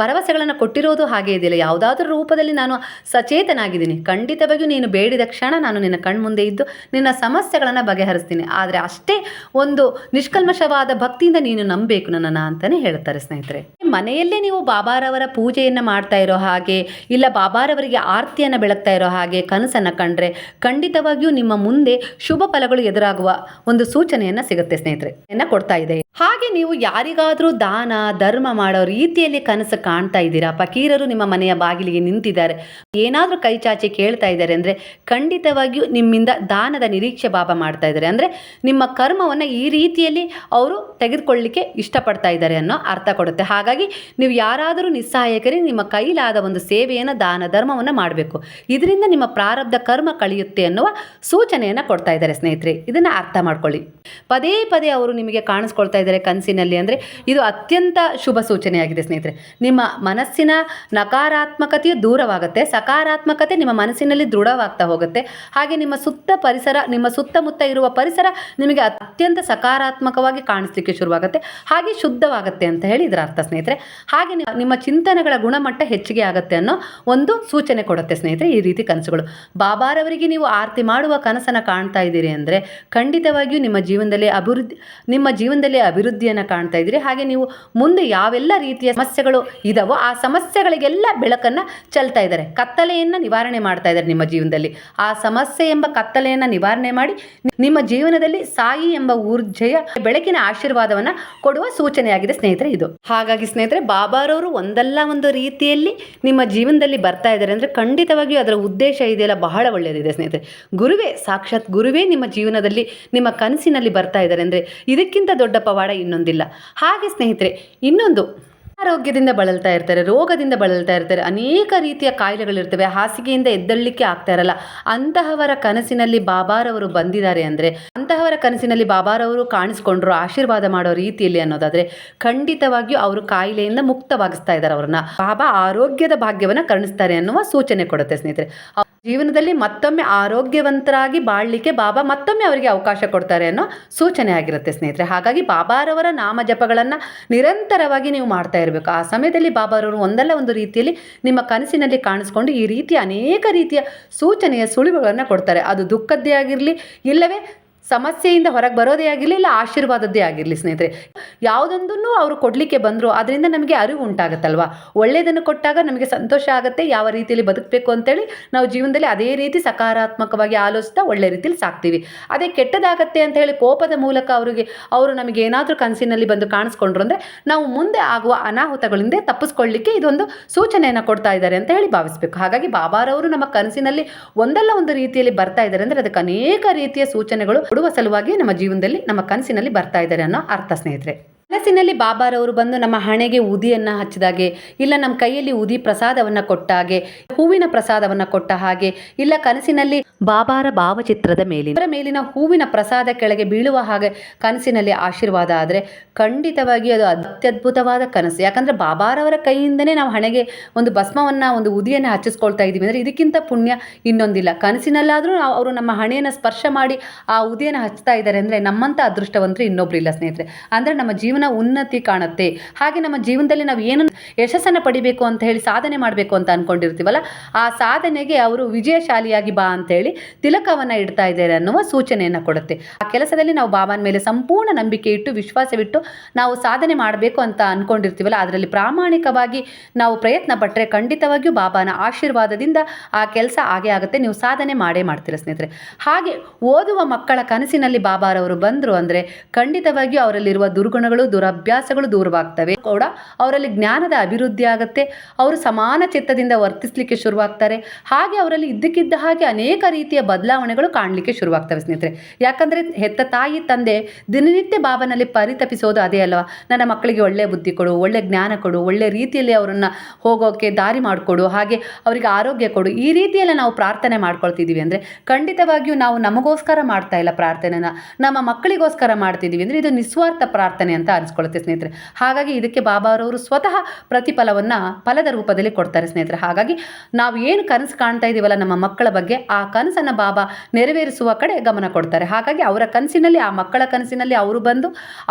A: ಭರವಸೆಗಳನ್ನು ಕೊಟ್ಟಿರೋದು ಹಾಗೆ ಇದೆಯಲ್ಲ. ಯಾವುದಾದ್ರೂ ರೂಪದಲ್ಲಿ ನಾನು ಸಚೇತನಾಗಿದ್ದೀನಿ. ಖಂಡಿತವಾಗಿಯೂ ನೀನು ಬೇಡಿದ ಕ್ಷಣ ನಾನು ನಿನ್ನ ಕಣ್ಮುಂದೆ ಇದ್ದು ನಿನ್ನ ಸಮಸ್ಯೆಗಳನ್ನು ಬಗೆಹರಿಸ್ತೀನಿ. ಆದರೆ ಅಷ್ಟೇ ಒಂದು ನಿಷ್ಕಲ್ಮಶವಾದ ಭಕ್ತಿಯಿಂದ ನೀನು ನಂಬಬೇಕು ನನ್ನನ್ನು ಅಂತಲೇ ಹೇಳ್ತಾರೆ ಸ್ನೇಹಿತರೆ. ಮನೆಯಲ್ಲೇ ನೀವು ಬಾಬಾರವರ ಪೂಜೆಯನ್ನು ಮಾಡ್ತಾ ಇರೋ ಹಾಗೆ, ಇಲ್ಲ ಬಾಬಾರವರಿಗೆ ಆರತಿಯನ್ನು ಬೆಳಗ್ತಾ ಇರೋ ಹಾಗೆ ಕನಸನ್ನು ಕಂಡ್ರೆ ಖಂಡಿತವಾಗಿಯೂ ನಿಮ್ಮ ಮುಂದೆ ಶುಭ ಫಲಗಳು ಎದುರಾಗುವ ಒಂದು ಸೂಚನೆಯನ್ನು ಸಿಗುತ್ತೆ ಸ್ನೇಹಿತರೆ, ಕೊಡ್ತಾ ಇದೆ ಹಾಗೆ ನೀವು ಯಾರಿಗಾದರೂ ದಾನ, ಧರ್ಮ ಮಾಡೋ ರೀತಿಯಲ್ಲಿ ಕನಸು ಕಾಣ್ತಾ ಇದ್ದೀರಾ? ಫಕೀರರು ನಿಮ್ಮ ಮನೆಯ ಬಾಗಿಲಿಗೆ ನಿಂತಿದ್ದಾರೆ. ಏನಾದರೂ ಕೈ ಚಾಚಿ ಕೇಳ್ತಾ ಇದ್ದಾರೆ ಅಂದರೆ ಖಂಡಿತವಾಗಿಯೂ ನಿಮ್ಮಿಂದ ದಾನದ ನಿರೀಕ್ಷೆ ಬಾಬಾ ಮಾಡ್ತಾ ಇದ್ದಾರೆ. ಅಂದರೆ ನಿಮ್ಮ ಕರ್ಮವನ್ನು ಈ ರೀತಿಯಲ್ಲಿ ಅವರು ತೆಗೆದುಕೊಳ್ಳಲಿಕ್ಕೆ ಇಷ್ಟಪಡ್ತಾ ಇದ್ದಾರೆ ಅನ್ನೋ ಅರ್ಥ ಕೊಡುತ್ತೆ. ಹಾಗಾಗಿ ನೀವು ಯಾರಾದರೂ ನಿಸ್ಸಹಾಯಕರಿಗೆ ನಿಮ್ಮ ಕೈಲಾದ ಒಂದು ಸೇವೆಯನ್ನು, ದಾನ, ಧರ್ಮವನ್ನು ಮಾಡಬೇಕು. ಇದರಿಂದ ನಿಮ್ಮ ಪ್ರಾರಬ್ಧ ಕರ್ಮ ಕಳೆಯುತ್ತೆ ಅನ್ನುವ ಸೂಚನೆಯನ್ನು ಕೊಡ್ತಾ ಇದ್ದಾರೆ ಸ್ನೇಹಿತರೆ. ಇದನ್ನು ಅರ್ಥ ಮಾಡ್ಕೊಳ್ಳಿ. ಪದೇ ಪದೇ ಅವರು ನಿಮಗೆ ಕಾಣಿಸ್ಕೊಳ್ತಾ ಇದ್ದಾರೆ ಕನಸಿನಲ್ಲಿ ಅಂದರೆ ಇದು ಅತ್ಯಂತ ಶುಭ ಸೂಚನೆಯಾಗಿದೆ ಸ್ನೇಹಿತರೆ. ನಿಮ್ಮ ಮನಸ್ಸಿನ ನಕಾರಾತ್ಮಕತೆಯು ದೂರವಾಗುತ್ತೆ, ಸಕಾರಾತ್ಮಕತೆ ನಿಮ್ಮ ಮನಸ್ಸಿನಲ್ಲಿ ದೃಢವಾಗ್ತಾ ಹೋಗುತ್ತೆ. ಹಾಗೆ ನಿಮ್ಮ ಸುತ್ತ ಪರಿಸರ, ನಿಮ್ಮ ಸುತ್ತಮುತ್ತ ಇರುವ ಪರಿಸರ ನಿಮಗೆ ಅತ್ಯಂತ ಸಕಾರಾತ್ಮಕವಾಗಿ ಕಾಣಿಸ್ಲಿಕ್ಕೆ ಶುರುವಾಗುತ್ತೆ. ಹಾಗೆ ಶುದ್ಧವಾಗುತ್ತೆ ಅಂತ ಹೇಳಿ ಇದರ ಅರ್ಥ ಸ್ನೇಹಿತರೆ. ಹಾಗೆ ನಿಮ್ಮ ಚಿಂತನೆಗಳ ಗುಣಮಟ್ಟ ಹೆಚ್ಚಿಗೆ ಆಗುತ್ತೆ ಅನ್ನೋ ಒಂದು ಸೂಚನೆ ಕೊಡುತ್ತೆ ಸ್ನೇಹಿತರೆ ಈ ರೀತಿ ಕನಸುಗಳು. ಬಾಬಾರವರಿಗೆ ನೀವು ಆರತಿ ಮಾಡುವ ಕನಸನ್ನು ಕಾಣ್ತಾ ಇದ್ದೀರಿ ಅಂದರೆ ಖಂಡಿತವಾಗಿಯೂ ನಿಮ್ಮ ಜೀವನದಲ್ಲಿ ಅಭಿವೃದ್ಧಿ, ನಿಮ್ಮ ಜೀವನದಲ್ಲಿ ಅಭಿವೃದ್ಧಿಯನ್ನು ಕಾಣ್ತಾ ಇದ್ದೀರಿ ಹಾಗೆ ನೀವು ಮುಂದೆ ಯಾವೆಲ್ಲ ರೀತಿಯ ಸಮಸ್ಯೆಗಳು ಇದಾವೋ ಆ ಸಮಸ್ಯೆಗಳಿಗೆಲ್ಲ ಬೆಳಕನ್ನು ಚೆಲ್ತಾ ಇದ್ದಾರೆ. ಕತ್ತಲೆಯನ್ನು ನಿವಾರಣೆ ಮಾಡ್ತಾ ಇದ್ದಾರೆ ನಿಮ್ಮ ಜೀವನದಲ್ಲಿ. ಆ ಸಮಸ್ಯೆ ಎಂಬ ಕತ್ತಲೆಯನ್ನು ನಿವಾರಣೆ ಮಾಡಿ ನಿಮ್ಮ ಜೀವನದಲ್ಲಿ ಸಾಯಿ ಎಂಬ ಊರ್ಜೆಯ ಬೆಳಕಿನ ಆಶೀರ್ವಾದವನ್ನು ಕೊಡುವ ಸೂಚನೆಯಾಗಿದೆ ಸ್ನೇಹಿತರೆ ಇದು. ಹಾಗಾಗಿ ಸ್ನೇಹಿತರೆ, ಬಾಬಾರವರು ಒಂದಲ್ಲ ಒಂದು ರೀತಿಯಲ್ಲಿ ನಿಮ್ಮ ಜೀವನದಲ್ಲಿ ಬರ್ತಾ ಇದ್ದಾರೆ ಅಂದರೆ ಖಂಡಿತವಾಗಿಯೂ ಅದರ ಉದ್ದೇಶ ಇದೆಯಲ್ಲ. ಬಹಳ ಒಳ್ಳೆಯದಿದೆ ಸ್ನೇಹಿತರೆ. ಗುರುವೇ, ಸಾಕ್ಷಾತ್ ಗುರುವೇ ನಿಮ್ಮ ಜೀವನದಲ್ಲಿ ನಿಮ್ಮ ಕನಸಿನಲ್ಲಿ ಬರ್ತಾ ಇದ್ದಾರೆ ಅಂದರೆ ಇದಕ್ಕಿಂತ ದೊಡ್ಡ ಪವಾಡ ಇನ್ನೊಂದಿಲ್ಲ. ಹಾಗೆ ಸ್ನೇಹಿತರೆ, ಇನ್ನೊಂದು ಆರೋಗ್ಯದಿಂದ ಬಳಲ್ತಾ ಇರ್ತಾರೆ, ರೋಗದಿಂದ ಬಳಲ್ತಾ ಇರ್ತಾರೆ, ಅನೇಕ ರೀತಿಯ ಕಾಯಿಲೆಗಳಿರ್ತವೆ. ಹಾಸಿಗೆಯಿಂದ ಎದ್ದಳ್ಳಿಕ್ಕೆ ಆಗ್ತಾ ಇರಲ್ಲ. ಅಂತಹವರ ಕನಸಿನಲ್ಲಿ ಬಾಬಾರವರು ಬಂದಿದ್ದಾರೆ ಅಂದರೆ, ಅಂತಹವರ ಕನಸಿನಲ್ಲಿ ಬಾಬಾರವರು ಕಾಣಿಸ್ಕೊಂಡ್ರು, ಆಶೀರ್ವಾದ ಮಾಡೋ ರೀತಿಯಲ್ಲಿ ಅನ್ನೋದಾದರೆ, ಖಂಡಿತವಾಗಿಯೂ ಅವರು ಕಾಯಿಲೆಯಿಂದ ಮುಕ್ತವಾಗಿಸ್ತಾ ಇದ್ದಾರೆ ಅವ್ರನ್ನ. ಬಾಬಾ ಆರೋಗ್ಯದ ಭಾಗ್ಯವನ್ನು ಕರುಣಿಸ್ತಾರೆ ಅನ್ನುವ ಸೂಚನೆ ಕೊಡುತ್ತೆ ಸ್ನೇಹಿತರೆ. ಜೀವನದಲ್ಲಿ ಮತ್ತೊಮ್ಮೆ ಆರೋಗ್ಯವಂತರಾಗಿ ಬಾಳಲಿಕ್ಕೆ ಬಾಬಾ ಮತ್ತೊಮ್ಮೆ ಅವರಿಗೆ ಅವಕಾಶ ಕೊಡ್ತಾರೆ ಅನ್ನೋ ಸೂಚನೆ ಆಗಿರುತ್ತೆ ಸ್ನೇಹಿತರೆ. ಹಾಗಾಗಿ ಬಾಬಾರವರ ನಾಮ ಜಪಗಳನ್ನು ನಿರಂತರವಾಗಿ ನೀವು ಮಾಡ್ತಾ ಇರಬೇಕು. ಆ ಸಮಯದಲ್ಲಿ ಬಾಬಾರವರು ಒಂದಲ್ಲ ಒಂದು ರೀತಿಯಲ್ಲಿ ನಿಮ್ಮ ಕನಸಿನಲ್ಲಿ ಕಾಣಿಸ್ಕೊಂಡು ಈ ರೀತಿಯ ಅನೇಕ ರೀತಿಯ ಸೂಚನೆಯ ಸುಳಿವುಗಳನ್ನು ಕೊಡ್ತಾರೆ. ಅದು ದುಃಖದ್ದೇ ಆಗಿರಲಿ, ಇಲ್ಲವೇ ಸಮಸ್ಯೆಯಿಂದ ಹೊರಗೆ ಬರೋದೇ ಆಗಿರಲಿ, ಇಲ್ಲ ಆಶೀರ್ವಾದದ್ದೇ ಆಗಿರಲಿ ಸ್ನೇಹಿತರೆ. ಯಾವುದೊಂದನ್ನು ಅವರು ಕೊಡಲಿಕ್ಕೆ ಬಂದರು, ಅದರಿಂದ ನಮಗೆ ಅರಿವು ಉಂಟಾಗುತ್ತಲ್ವಾ? ಒಳ್ಳೆಯದನ್ನು ಕೊಟ್ಟಾಗ ನಮಗೆ ಸಂತೋಷ ಆಗುತ್ತೆ, ಯಾವ ರೀತಿಯಲ್ಲಿ ಬದುಕಬೇಕು ಅಂತೇಳಿ ನಾವು ಜೀವನದಲ್ಲಿ ಅದೇ ರೀತಿ ಸಕಾರಾತ್ಮಕವಾಗಿ ಆಲೋಚಿಸ್ತಾ ಒಳ್ಳೆ ರೀತಿಯಲ್ಲಿ ಸಾಕ್ತೀವಿ. ಅದೇ ಕೆಟ್ಟದಾಗತ್ತೆ ಅಂತ ಹೇಳಿ ಕೋಪದ ಮೂಲಕ ಅವರಿಗೆ, ಅವರು ನಮಗೆ ಏನಾದರೂ ಕನಸಿನಲ್ಲಿ ಬಂದು ಕಾಣಿಸ್ಕೊಂಡ್ರು ಅಂದರೆ, ನಾವು ಮುಂದೆ ಆಗುವ ಅನಾಹುತಗಳಿಂದ ತಪ್ಪಿಸ್ಕೊಳ್ಳಿಕ್ಕೆ ಇದೊಂದು ಸೂಚನೆಯನ್ನು ಕೊಡ್ತಾ ಇದ್ದಾರೆ ಅಂತ ಹೇಳಿ ಭಾವಿಸಬೇಕು. ಹಾಗಾಗಿ ಬಾಬಾರವರು ನಮ್ಮ ಕನಸಿನಲ್ಲಿ ಒಂದಲ್ಲ ಒಂದು ರೀತಿಯಲ್ಲಿ ಬರ್ತಾ ಇದ್ದಾರೆ ಅಂದರೆ ಅದಕ್ಕೆ ಅನೇಕ ರೀತಿಯ ಸೂಚನೆಗಳು ಕೊಡುವ ಸಲುವಾಗಿ ನಮ್ಮ ಜೀವನದಲ್ಲಿ ನಮ್ಮ ಕನಸಿನಲ್ಲಿ ಬರ್ತಾ ಇದ್ದಾರೆ ಅನ್ನೋ ಅರ್ಥ ಸ್ನೇಹಿತರೆ. ಕನಸಿನಲ್ಲಿ ಬಾಬಾರವರು ಬಂದು ನಮ್ಮ ಹಣೆಗೆ ಉದಿಯನ್ನು ಹಚ್ಚಿದಾಗೆ, ಇಲ್ಲ ನಮ್ಮ ಕೈಯಲ್ಲಿ ಉದಿ ಪ್ರಸಾದವನ್ನು ಕೊಟ್ಟ ಹಾಗೆ ಹೂವಿನ ಪ್ರಸಾದವನ್ನು ಕೊಟ್ಟ ಹಾಗೆ, ಇಲ್ಲ ಕನಸಿನಲ್ಲಿ ಬಾಬಾರ ಭಾವಚಿತ್ರದ ಮೇಲಿನ ಅದರ ಮೇಲಿನ ಹೂವಿನ ಪ್ರಸಾದ ಕೆಳಗೆ ಬೀಳುವ ಹಾಗೆ ಕನಸಿನಲ್ಲಿ ಆಶೀರ್ವಾದ ಆದರೆ ಖಂಡಿತವಾಗಿ ಅದು ಅತ್ಯದ್ಭುತವಾದ ಕನಸು. ಯಾಕಂದರೆ ಬಾಬಾರವರ ಕೈಯಿಂದನೇ ನಾವು ಹಣೆಗೆ ಒಂದು ಭಸ್ಮವನ್ನು, ಒಂದು ಉದಿಯನ್ನು ಹಚ್ಚಿಸ್ಕೊಳ್ತಾ ಇದ್ದೀವಿ. ಅಂದರೆ ಇದಕ್ಕಿಂತ ಪುಣ್ಯ ಇನ್ನೊಂದಿಲ್ಲ. ಕನಸಿನಲ್ಲಾದರೂ ಅವರು ನಮ್ಮ ಹಣೆಯನ್ನು ಸ್ಪರ್ಶ ಮಾಡಿ ಆ ಉದಿಯನ್ನು ಹಚ್ತಾ ಇದ್ದಾರೆ ಅಂದರೆ ನಮ್ಮಂಥ ಅದೃಷ್ಟವಂತರು ಇನ್ನೊಬ್ರು ಇಲ್ಲ ಸ್ನೇಹಿತರೆ. ಅಂದರೆ ನಮ್ಮ ಜೀವನ ಜೀವನ ಉನ್ನತಿ ಕಾಣುತ್ತೆ. ಹಾಗೆ ನಮ್ಮ ಜೀವನದಲ್ಲಿ ನಾವು ಏನು ಯಶಸ್ಸನ್ನು ಪಡಿಬೇಕು ಅಂತ ಹೇಳಿ ಸಾಧನೆ ಮಾಡಬೇಕು ಅಂತ ಅಂದ್ಕೊಂಡಿರ್ತೀವಲ್ಲ ಆ ಸಾಧನೆಗೆ ಅವರು ವಿಜಯಶಾಲಿಯಾಗಿ ಬಾ ಅಂತೇಳಿ ತಿಲಕವನ್ನು ಇಡ್ತಾ ಇದ್ದಾರೆ ಅನ್ನುವ ಸೂಚನೆಯನ್ನು ಕೊಡುತ್ತೆ. ಆ ಕೆಲಸದಲ್ಲಿ ನಾವು ಬಾಬಾನ ಮೇಲೆ ಸಂಪೂರ್ಣ ನಂಬಿಕೆ ಇಟ್ಟು, ವಿಶ್ವಾಸವಿಟ್ಟು ನಾವು ಸಾಧನೆ ಮಾಡಬೇಕು ಅಂತ ಅಂದ್ಕೊಂಡಿರ್ತೀವಲ್ಲ ಅದರಲ್ಲಿ ಪ್ರಾಮಾಣಿಕವಾಗಿ ನಾವು ಪ್ರಯತ್ನ ಪಟ್ಟರೆ ಖಂಡಿತವಾಗಿಯೂ ಬಾಬಾನ ಆಶೀರ್ವಾದದಿಂದ ಆ ಕೆಲಸ ಆಗೇ ಆಗುತ್ತೆ. ನೀವು ಸಾಧನೆ ಮಾಡೇ ಮಾಡ್ತೀರ ಸ್ನೇಹಿತರೆ. ಹಾಗೆ ಓದುವ ಮಕ್ಕಳ ಕನಸಿನಲ್ಲಿ ಬಾಬಾರವರು ಬಂದರು ಅಂದರೆ ಖಂಡಿತವಾಗಿಯೂ ಅವರಲ್ಲಿರುವ ದುರ್ಗುಣಗಳು ದುರಭ್ಯಾಸಗಳು ದೂರವಾಗ್ತವೆ. ಕೂಡ ಅವರಲ್ಲಿ ಜ್ಞಾನದ ಅಭಿವೃದ್ಧಿ ಆಗುತ್ತೆ. ಅವರು ಸಮಾನ ಚಿತ್ತದಿಂದ ವರ್ತಿಸಲಿಕ್ಕೆ ಶುರುವಾಗ್ತಾರೆ. ಹಾಗೆ ಅವರಲ್ಲಿ ಇದ್ದಕ್ಕಿದ್ದ ಹಾಗೆ ಅನೇಕ ರೀತಿಯ ಬದಲಾವಣೆಗಳು ಕಾಣಲಿಕ್ಕೆ ಶುರುವಾಗ್ತವೆ ಸ್ನೇಹಿತರೆ. ಯಾಕಂದರೆ ಹೆತ್ತ ತಾಯಿ, ತಂದೆ ದಿನನಿತ್ಯ ಬಾಬನಲ್ಲಿ ಪರಿತಪಿಸೋದು ಅದೇ ಅಲ್ವಾ? ನನ್ನ ಮಕ್ಕಳಿಗೆ ಒಳ್ಳೆಯ ಬುದ್ಧಿ ಕೊಡು, ಒಳ್ಳೆ ಜ್ಞಾನ ಕೊಡು, ಒಳ್ಳೆ ರೀತಿಯಲ್ಲಿ ಅವರನ್ನು ಹೋಗೋಕ್ಕೆ ದಾರಿ ಮಾಡಿಕೊಡು, ಹಾಗೆ ಅವರಿಗೆ ಆರೋಗ್ಯ ಕೊಡು. ಈ ರೀತಿಯೆಲ್ಲ ನಾವು ಪ್ರಾರ್ಥನೆ ಮಾಡ್ಕೊಳ್ತಿದ್ದೀವಿ ಅಂದರೆ ಖಂಡಿತವಾಗಿಯೂ ನಾವು ನಮಗೋಸ್ಕರ ಮಾಡ್ತಾ ಇಲ್ಲ ಪ್ರಾರ್ಥನೆನ. ನಮ್ಮ ಮಕ್ಕಳಿಗೋಸ್ಕರ ಮಾಡ್ತಿದ್ದೀವಿ ಅಂದರೆ ಇದು ನಿಸ್ವಾರ್ಥ ಪ್ರಾರ್ಥನೆ ಅಂತ ಅನಿಸ್ಕೊಳ್ಳುತ್ತೆ ಸ್ನೇಹಿತರೆ. ಹಾಗಾಗಿ ಇದಕ್ಕೆ ಬಾಬಾರವರು ಸ್ವತಃ ಪ್ರತಿಫಲವನ್ನು ಫಲದ ರೂಪದಲ್ಲಿ ಕೊಡ್ತಾರೆ ಸ್ನೇಹಿತರೆ. ಹಾಗಾಗಿ ನಾವು ಏನು ಕನಸು ಕಾಣ್ತಾ ಇದ್ದೀವಲ್ಲ ನಮ್ಮ ಮಕ್ಕಳ ಬಗ್ಗೆ, ಆ ಕನಸನ್ನು ಬಾಬಾ ನೆರವೇರಿಸುವ ಕಡೆ ಗಮನ ಕೊಡ್ತಾರೆ. ಹಾಗಾಗಿ ಅವರ ಕನಸಿನಲ್ಲಿ, ಆ ಮಕ್ಕಳ ಕನಸಿನಲ್ಲಿ ಅವರು ಬಂದು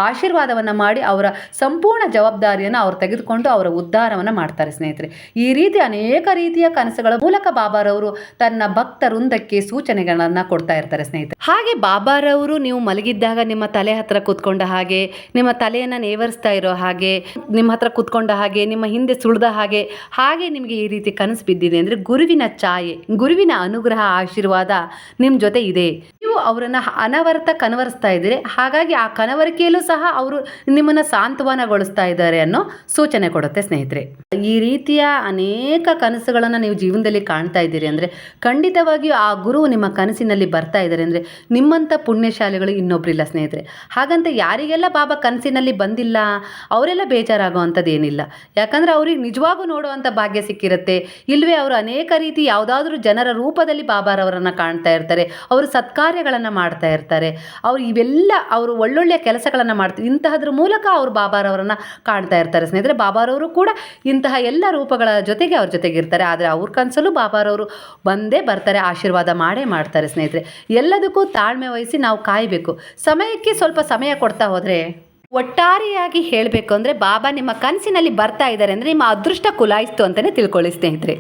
A: ಆಶೀರ್ವಾದವನ್ನು ಮಾಡಿ ಅವರ ಸಂಪೂರ್ಣ ಜವಾಬ್ದಾರಿಯನ್ನು ಅವರು ತೆಗೆದುಕೊಂಡು ಅವರ ಉದ್ಧಾರವನ್ನು ಮಾಡ್ತಾರೆ ಸ್ನೇಹಿತರೆ. ಈ ರೀತಿ ಅನೇಕ ರೀತಿಯ ಕನಸುಗಳ ಮೂಲಕ ಬಾಬಾರವರು ತನ್ನ ಭಕ್ತ ವೃಂದಕ್ಕೆ ಸೂಚನೆಗಳನ್ನು ಕೊಡ್ತಾ ಇರ್ತಾರೆ ಸ್ನೇಹಿತರೆ. ಹಾಗೆ ಬಾಬಾರವರು ನೀವು ಮಲಗಿದ್ದಾಗ ನಿಮ್ಮ ತಲೆ ಹತ್ರ ಕೂತ್ಕೊಂಡ ಹಾಗೆ, ನಿಮ್ಮ ತಲೆಯನ್ನು ನೇವರಿಸ್ತಾ ಇರೋ ಹಾಗೆ, ನಿಮ್ಮ ಹತ್ರ ಕುತ್ಕೊಂಡ ಹಾಗೆ, ನಿಮ್ಮ ಹಿಂದೆ ಸುಳಿದ ಹಾಗೆ ಹಾಗೆ ನಿಮಗೆ ಈ ರೀತಿ ಕನಸು ಬಿದ್ದಿದೆ ಅಂದರೆ ಗುರುವಿನ ಛಾಯೆ, ಗುರುವಿನ ಅನುಗ್ರಹ, ಆಶೀರ್ವಾದ ನಿಮ್ಮ ಜೊತೆ ಇದೆ. ನೀವು ಅವರನ್ನು ಅನವರ್ತ ಕನವರಿಸ್ತಾ ಇದ್ದೀರಿ. ಹಾಗಾಗಿ ಆ ಕನವರಿಕೆಯಲ್ಲೂ ಸಹ ಅವರು ನಿಮ್ಮನ್ನು ಸಾಂತ್ವನಗೊಳಿಸ್ತಾ ಇದ್ದಾರೆ ಅನ್ನೋ ಸೂಚನೆ ಕೊಡುತ್ತೆ ಸ್ನೇಹಿತರೆ. ಈ ರೀತಿಯ ಅನೇಕ ಕನಸುಗಳನ್ನು ನೀವು ಜೀವನದಲ್ಲಿ ಕಾಣ್ತಾ ಇದ್ದೀರಿ ಅಂದರೆ ಖಂಡಿತವಾಗಿಯೂ ಆ ಗುರು ನಿಮ್ಮ ಕನಸಿನಲ್ಲಿ ಬರ್ತಾ ಇದ್ದಾರೆ ಅಂದರೆ ನಿಮ್ಮಂಥ ಪುಣ್ಯಶಾಲಿಗಳು ಇನ್ನೊಬ್ಬರಿಲ್ಲ ಸ್ನೇಹಿತರೆ. ಹಾಗಂತ ಯಾರಿಗೆಲ್ಲ ಬಾಬಾ ಕನಸಿನಲ್ಲಿ ಬಂದಿಲ್ಲ, ಅವರೆಲ್ಲ ಬೇಜಾರಾಗುವಂಥದ್ದು ಏನಿಲ್ಲ ಯಾಕಂದರೆ ಅವ್ರಿಗೆ ನಿಜವಾಗೂ ನೋಡುವಂಥ ಭಾಗ್ಯ ಸಿಕ್ಕಿರುತ್ತೆ. ಇಲ್ಲವೇ ಅವರು ಅನೇಕ ರೀತಿ ಯಾವುದಾದ್ರೂ ಜನರ ರೂಪದಲ್ಲಿ ಬಾಬಾರವರನ್ನು ಕಾಣ್ತಾ ಇರ್ತಾರೆ. ಅವರು ಸತ್ಕಾರ್ಯಗಳನ್ನು ಮಾಡ್ತಾ ಇರ್ತಾರೆ. ಅವರು ಇವೆಲ್ಲ ಅವರು ಒಳ್ಳೊಳ್ಳೆಯ ಕೆಲಸಗಳನ್ನು ಮಾಡ್ತಾರೆ ಇಂತಹದ್ರ ಮೂಲಕ ಅವರು ಬಾಬಾರವರನ್ನು ಕಾಣ್ತಾ ಇರ್ತಾರೆ. ಸ್ನೇಹಿತರೆ ಬಾಬಾರವರು ಕೂಡ ಇಂತಹ ಎಲ್ಲ ರೂಪಗಳ ಜೊತೆಗೆ ಅವ್ರ ಜೊತೆಗೆ ಇರ್ತಾರೆ. ಆದರೆ ಅವ್ರ ಕನಸಲ್ಲೂ ಬಾಬಾರವರು ಬಂದೇ ಬರ್ತಾರೆ, ಆಶೀರ್ವಾದ ಮಾಡೇ ಮಾಡ್ತಾರೆ ಸ್ನೇಹಿತರೆ. ಎಲ್ಲದಕ್ಕೂ ತಾಳ್ಮೆ ವಹಿಸಿ ನಾವು ಕಾಯಬೇಕು. ಸಮಯಕ್ಕೆ ಸ್ವಲ್ಪ ಸಮಯ ಕೊಡ್ತಾ ಹೋದರೆ, ಒಟ್ಟಾರೆಯಾಗಿ ಹೇಳಬೇಕು ಅಂದರೆ, ಬಾಬಾ ನಿಮ್ಮ ಕನಸಿನಲ್ಲಿ ಬರ್ತಾ ಇದ್ದಾರೆ ಅಂದರೆ ನಿಮ್ಮ ಅದೃಷ್ಟ ಕುಲಾಯಿಸ್ತು ಅಂತಲೇ ತಿಳ್ಕೊಳ್ಳಿ ಸ್ನೇಹಿತರೆ.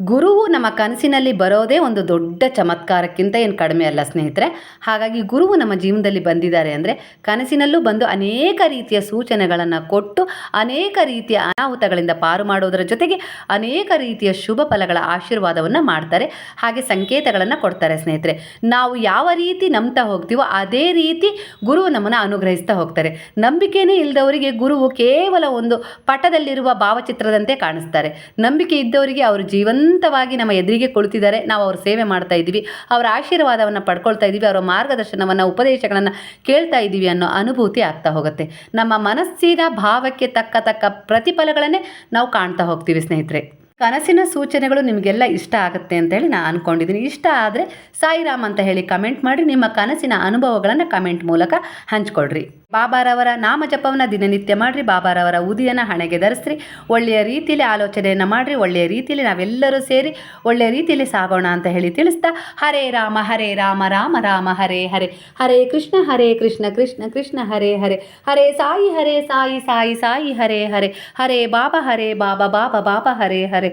A: ಗುರುವು ನಮ್ಮ ಕನಸಿನಲ್ಲಿ ಬರೋದೇ ಒಂದು ದೊಡ್ಡ ಚಮತ್ಕಾರಕ್ಕಿಂತ ಏನು ಕಡಿಮೆ ಅಲ್ಲ ಸ್ನೇಹಿತರೆ. ಹಾಗಾಗಿ ಗುರುವು ನಮ್ಮ ಜೀವನದಲ್ಲಿ ಬಂದಿದ್ದಾರೆ ಅಂದರೆ ಕನಸಿನಲ್ಲೂ ಬಂದು ಅನೇಕ ರೀತಿಯ ಸೂಚನೆಗಳನ್ನು ಕೊಟ್ಟು ಅನೇಕ ರೀತಿಯ ಅನಾಹುತಗಳಿಂದ ಪಾರು ಮಾಡೋದರ ಜೊತೆಗೆ ಅನೇಕ ರೀತಿಯ ಶುಭ ಫಲಗಳ ಆಶೀರ್ವಾದವನ್ನು ಮಾಡ್ತಾರೆ. ಹಾಗೆ ಸಂಕೇತಗಳನ್ನು ಕೊಡ್ತಾರೆ ಸ್ನೇಹಿತರೆ. ನಾವು ಯಾವ ರೀತಿ ನಂಬ್ತಾ ಹೋಗ್ತೀವೋ ಅದೇ ರೀತಿ ಗುರು ನಮ್ಮನ್ನು ಅನುಗ್ರಹಿಸ್ತಾ ಹೋಗ್ತಾರೆ. ನಂಬಿಕೆನೇ ಇಲ್ಲದವರಿಗೆ ಗುರುವು ಕೇವಲ ಒಂದು ಪಟದಲ್ಲಿರುವ ಭಾವಚಿತ್ರದಂತೆ ಕಾಣಿಸ್ತಾರೆ. ನಂಬಿಕೆ ಇದ್ದವರಿಗೆ ಅವರು ಜೀವಂತವಾಗಿ ನಮ್ಮ ಎದುರಿಗೆ ಕುಳಿತಿದ್ದಾರೆ. ನಾವು ಅವ್ರ ಸೇವೆ ಮಾಡ್ತಾ ಇದ್ದೀವಿ. ಅವರ ಆಶೀರ್ವಾದವನ್ನು ಪಡ್ಕೊಳ್ತಾ ಇದ್ದೀವಿ. ಅವರ ಮಾರ್ಗದರ್ಶನವನ್ನು, ಉಪದೇಶಗಳನ್ನು ಕೇಳ್ತಾ ಇದ್ದೀವಿ ಅನ್ನೋ ಅನುಭೂತಿ ಆಗ್ತಾ ಹೋಗುತ್ತೆ. ನಮ್ಮ ಮನಸ್ಸಿನ ಭಾವಕ್ಕೆ ತಕ್ಕ ತಕ್ಕ ಪ್ರತಿಫಲಗಳನ್ನೇ ನಾವು ಕಾಣ್ತಾ ಹೋಗ್ತೀವಿ ಸ್ನೇಹಿತರೆ. ಕನಸಿನ ಸೂಚನೆಗಳು ನಿಮಗೆಲ್ಲ ಇಷ್ಟ ಆಗುತ್ತೆ ಅಂತ ಹೇಳಿ ನಾನು ಅಂದ್ಕೊಂಡಿದ್ದೀನಿ ಇಷ್ಟ ಆದರೆ ಸಾಯಿರಾಮ್ ಅಂತ ಹೇಳಿ ಕಮೆಂಟ್ ಮಾಡಿ, ನಿಮ್ಮ ಕನಸಿನ ಅನುಭವಗಳನ್ನು ಕಮೆಂಟ್ ಮೂಲಕ ಹಂಚ್ಕೊಳ್ರಿ. ಬಾಬಾರವರ ನಾಮ ಜಪವನ್ನು ದಿನನಿತ್ಯ ಮಾಡಿರಿ, ಬಾಬಾರವರ ಉದಿಯನ್ನು ಹಣೆಗೆ ಧರಿಸ್ರಿ. ಒಳ್ಳೆಯ ರೀತಿಯಲ್ಲಿ ಆಲೋಚನೆಯನ್ನು ಮಾಡಿರಿ, ಒಳ್ಳೆಯ ರೀತಿಯಲ್ಲಿ ನಾವೆಲ್ಲರೂ ಸೇರಿ ಒಳ್ಳೆಯ ರೀತಿಯಲ್ಲಿ ಸಾಗೋಣ ಅಂತ ಹೇಳಿ ತಿಳಿಸ್ತಾ, ಹರೇ ರಾಮ ಹರೇ ರಾಮ ರಾಮ ರಾಮ, ಹರೇ ಹರೇ. ಹರೇ ಕೃಷ್ಣ ಹರೇ ಕೃಷ್ಣ ಕೃಷ್ಣ ಕೃಷ್ಣ, ಹರೇ ಹರೇ. ಹರೇ ಸಾಯಿ ಹರೇ ಸಾಯಿ ಸಾಯಿ ಸಾಯಿ, ಹರೇ ಹರೇ. ಹರೇ ಬಾಬಾ ಹರೇ ಬಾಬಾ ಬಾಬಾ ಬಾಬಾ, ಹರೇ ಹರೇ.